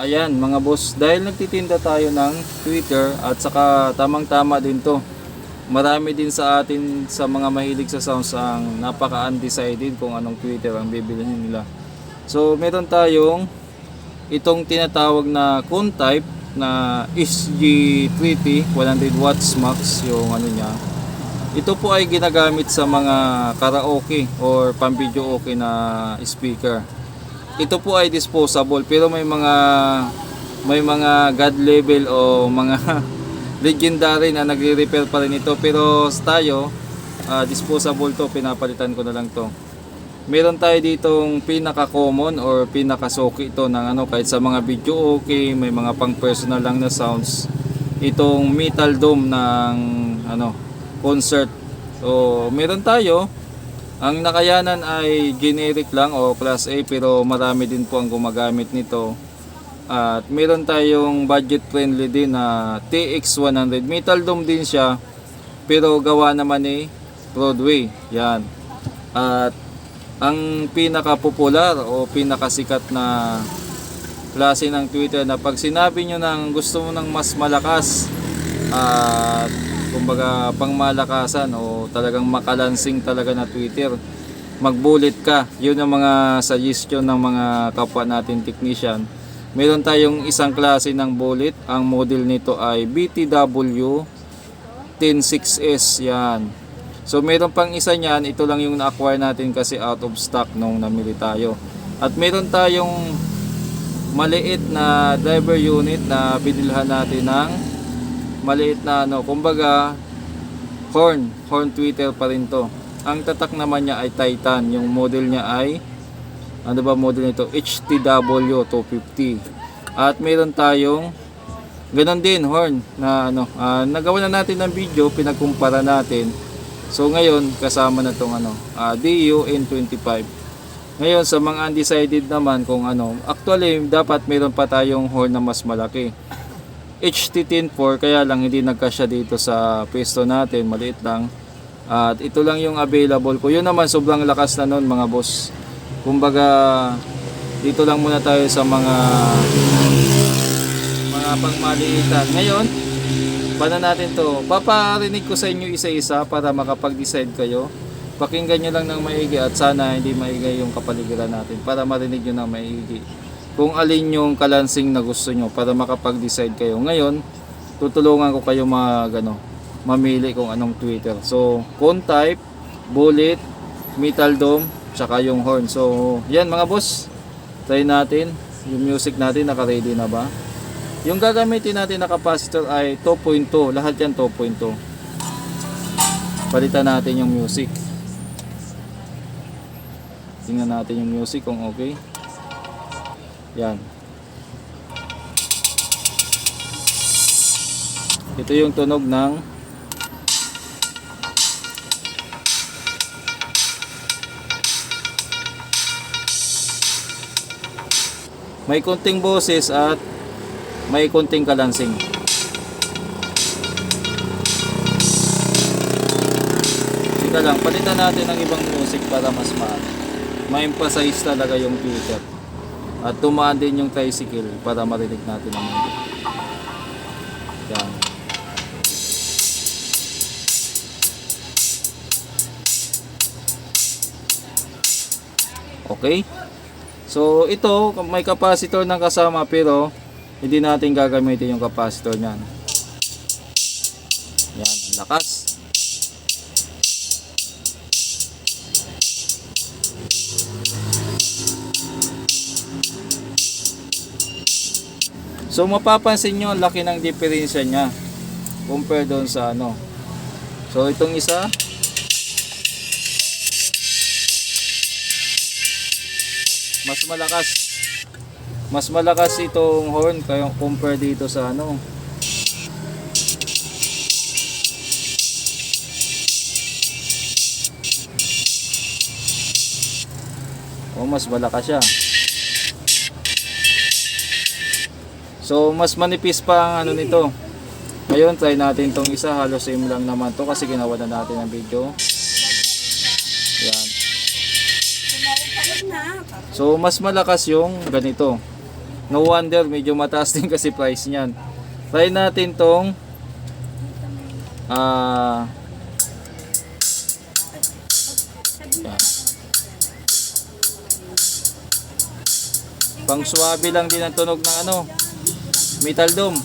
Ayan mga boss, dahil nagtitinda tayo ng Twitter at saka tamang-tama din to. Marami din sa atin sa mga mahilig sa sounds ang napaka-undecided kung anong Twitter ang bibilihin nila. So meron tayong itong tinatawag na cone type na SG3T 100 watts max yung ano niya. Ito po ay ginagamit sa mga karaoke or pang-video okay na speaker ito po ay disposable pero may mga may mga god level o mga legendary na nagre-repair pa rin ito. Pero tayo ah, disposable to pinapalitan ko na lang to. Meron tayo ditong pinaka common or pinaka soki ito ng ano kahit sa mga video okay may mga pang personal lang na sounds. Itong metal dome ng ano concert. So meron tayo ang nakayanan ay generic lang o class A pero marami din po ang gumagamit nito. At meron tayong budget friendly din na TX100. Metal dome din siya pero gawa naman ni Broadway. Yan. At ang pinaka popular o pinakasikat na klase ng Twitter na pag sinabi nyo ng gusto mo ng mas malakas at kumbaga pangmalakasan o talagang makalansing talaga na Twitter magbulit ka. Yun ang mga suggestion ng mga kapwa natin technician. Meron tayong isang klase ng bullet. Ang model nito ay BTW 106S yan. So meron pang isa niyan. Ito lang yung na-acquire natin kasi out of stock nung namili tayo. At meron tayong maliit na driver unit na binilhan natin ng maliit na ano, kumbaga horn, horn tweeter pa rin to. Ang tatak naman niya ay Titan, yung model niya ay ano ba model nito? HTW 250. At meron tayong ganun din horn na ano, ah, nagawa na natin ng video, pinagkumpara natin. So ngayon kasama na tong ano, ah, DU N25. Ngayon sa mga undecided naman kung ano, actually dapat meron pa tayong horn na mas malaki. HT104 kaya lang hindi nagkasya dito sa pwesto natin, maliit lang. At ito lang yung available ko. Yun naman sobrang lakas na nun mga boss. Kumbaga dito lang muna tayo sa mga mga pangmaliitan. Ngayon, paano natin to? Paparinig ko sa inyo isa-isa para makapag-decide kayo. Pakinggan nyo lang ng maigi at sana hindi maigi yung kapaligiran natin para marinig nyo ng maigi kung alin yung kalansing na gusto nyo para makapag-decide kayo. Ngayon, tutulungan ko kayo mag, ano, mamili kung anong Twitter. So, cone type, bullet, metal dome, tsaka yung horn. So, yan mga boss. Try natin. Yung music natin, naka-ready na ba? Yung gagamitin natin na capacitor ay 2.2. Lahat yan 2.2. Palitan natin yung music. Tingnan natin yung music kung okay. Yan. Ito yung tunog ng may konting boses at may konting kalansing. Sige lang, palitan natin ng ibang music para mas ma ma-emphasize talaga yung Twitter. At tumaan din yung tricycle para marinig natin ang mundo. Yan. Okay? So ito, may capacitor ng kasama pero hindi natin gagamitin yung capacitor niyan. Yan, lakas. So mapapansin nyo, ang laki ng diferensya niya compare doon sa ano. So itong isa mas malakas. Mas malakas itong horn kaya compare dito sa ano. O mas malakas siya. So mas manipis pa ang ano nito. Ngayon try natin tong isa, halos same lang naman to kasi ginawa na natin ang video. Yan. So mas malakas yung ganito. No wonder, medyo mataas din kasi price niyan. Try natin tong ah yan. Pang swabe lang din ang tunog ng ano, metal dome.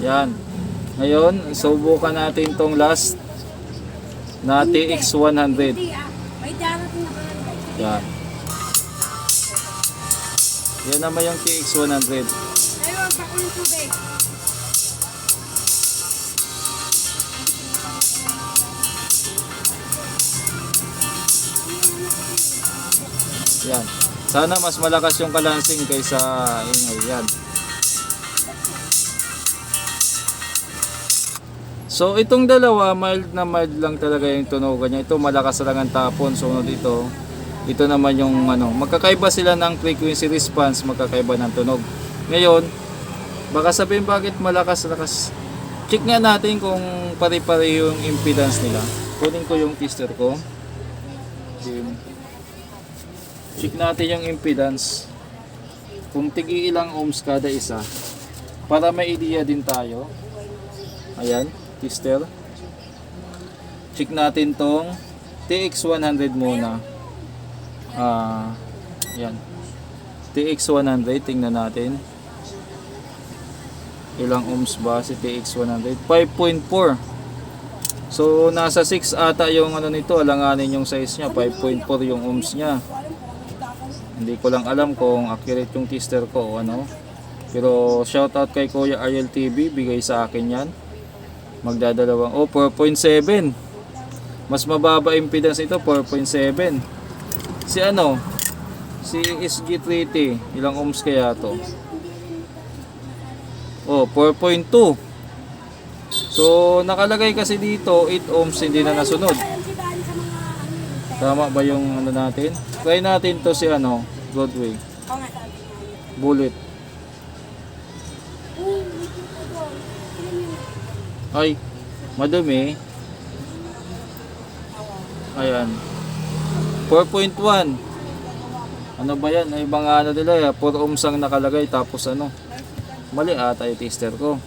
Yan. Ngayon, subukan natin tong last na TX100. Ah. Na kayo. Yan. Yan naman yung TX100. Ayun, pa ko yung tubig. Yan. Sana mas malakas yung kalansing kaysa ingay. Yan. So itong dalawa, mild na mild lang talaga yung tunogan niya. Ito malakas lang ang tapon. Sunod ito. Ito naman yung ano, magkakaiba sila ng frequency response, magkakaiba ng tunog. Ngayon, baka sabihin bakit malakas-lakas. Check nga natin kung pare-pare yung impedance nila. Kunin ko yung tester ko. Check natin yung impedance. Kung tigi ilang ohms kada isa. Para may idea din tayo. Ayan, tester. Check natin tong TX100 muna. Ah, yan. TX100, tingnan natin. Ilang ohms ba si TX100? 5.4. So, nasa 6 ata yung ano nito, alanganin yung size niya. 5.4 yung ohms niya. Hindi ko lang alam kung accurate yung tester ko o ano. Pero shoutout kay Kuya Ariel TV, bigay sa akin yan. Magdadalawang, oh 4.7. Mas mababa impedance ito, 4.7. Si ano, si SG3T, ilang ohms kaya to? Oh, 4.2. So, nakalagay kasi dito, 8 ohms hindi na nasunod. Tama ba yung ano natin? Try natin to si ano, Broadway. Bullet. Ay, madumi. Ayan. 4.1. Ano ba yan? Ay, mga ano nila, eh, 4 ohms ang nakalagay tapos ano. Mali ata yung tester ko.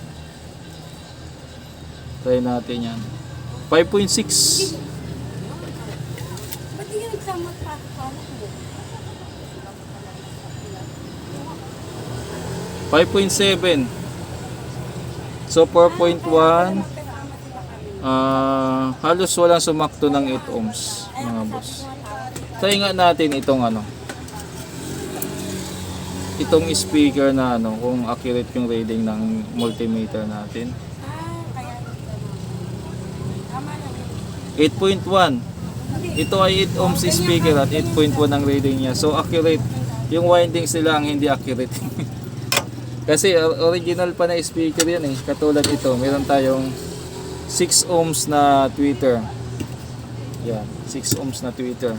Try natin yan. 5.6. Ba't ka nagsama pa? Paano ko? 5.7. So 4.1. Ah, halos walang sumakto ng 8 ohms, mga boss. Try nga natin itong ano. Itong speaker na ano, kung accurate yung reading ng multimeter natin. Ah, kaya hindi ka Tama lang yun. 8.1. Ito ay 8 ohms speaker at 8.1 ang reading niya. So accurate. Yung windings nila ang hindi accurate. Kasi or- original pa na speaker yan eh. Katulad ito, meron tayong 6 ohms na tweeter. Yan, 6 ohms na tweeter.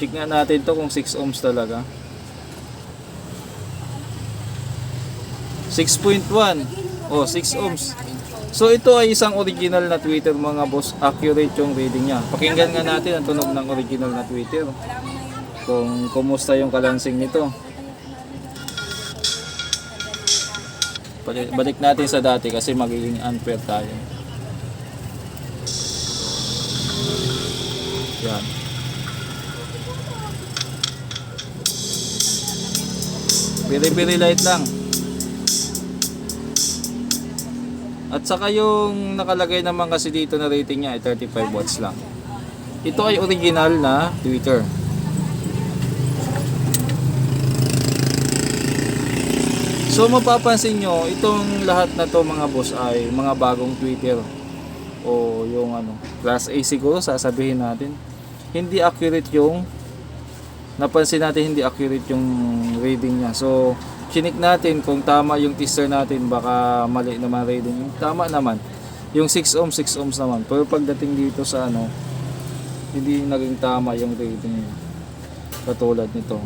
Check nga natin to kung 6 ohms talaga. 6.1. Oh, 6 ohms. So ito ay isang original na tweeter mga boss. Accurate yung reading niya. Pakinggan nga natin ang tunog ng original na tweeter. Kung kumusta yung kalansing nito. Balik, balik natin sa dati kasi magiging unfair tayo. Yan. Very very light lang. At saka yung nakalagay naman kasi dito na rating niya ay 35 watts lang. Ito ay original na tweeter. So mapapansin nyo, itong lahat na to mga boss ay mga bagong tweeter o yung ano, class A siguro sasabihin natin. Hindi accurate yung napansin natin hindi accurate yung reading niya. So, chinik natin kung tama yung tester natin, baka mali naman reading. Tama naman. Yung 6 ohms, 6 ohms naman. Pero pagdating dito sa ano, hindi naging tama yung rating niya. Katulad nito.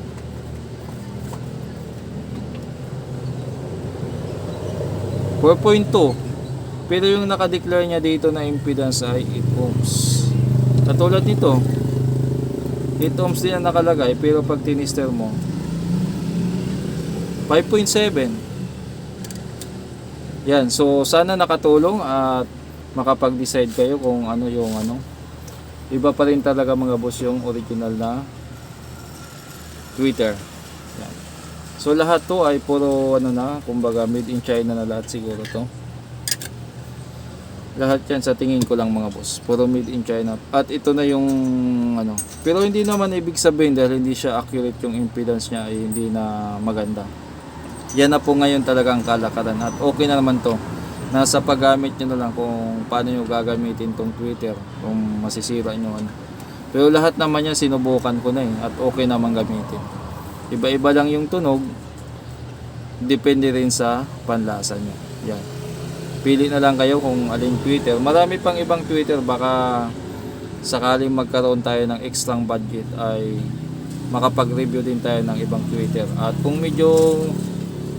Four point two. Pero yung nakadeclare niya dito na impedance ay 8 ohms. Katulad nito, 8 ohms din ang nakalagay pero pag tinister mo 5.7 yan so sana nakatulong at makapag-decide kayo kung ano yung ano. Iba pa rin talaga mga boss yung original na Twitter. Yan. so lahat to ay puro ano na kumbaga made in China na lahat siguro to lahat yan sa tingin ko lang mga boss. Puro made in China. At ito na yung ano. Pero hindi naman ibig sabihin dahil hindi siya accurate yung impedance niya ay hindi na maganda. Yan na po ngayon talagang kalakaran. At okay na naman to. Nasa paggamit nyo na lang kung paano nyo gagamitin tong Twitter. Kung masisira nyo ano. Pero lahat naman yan sinubukan ko na eh. At okay naman gamitin. Iba-iba lang yung tunog. Depende rin sa panlasa nyo. Yan pili na lang kayo kung alin Twitter. Marami pang ibang Twitter baka sakaling magkaroon tayo ng extra budget ay makapag-review din tayo ng ibang Twitter. At kung medyo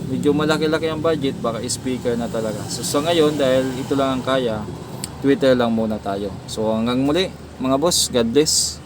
medyo malaki-laki ang budget, baka speaker na talaga. So sa ngayon dahil ito lang ang kaya, Twitter lang muna tayo. So hanggang muli, mga boss, God bless.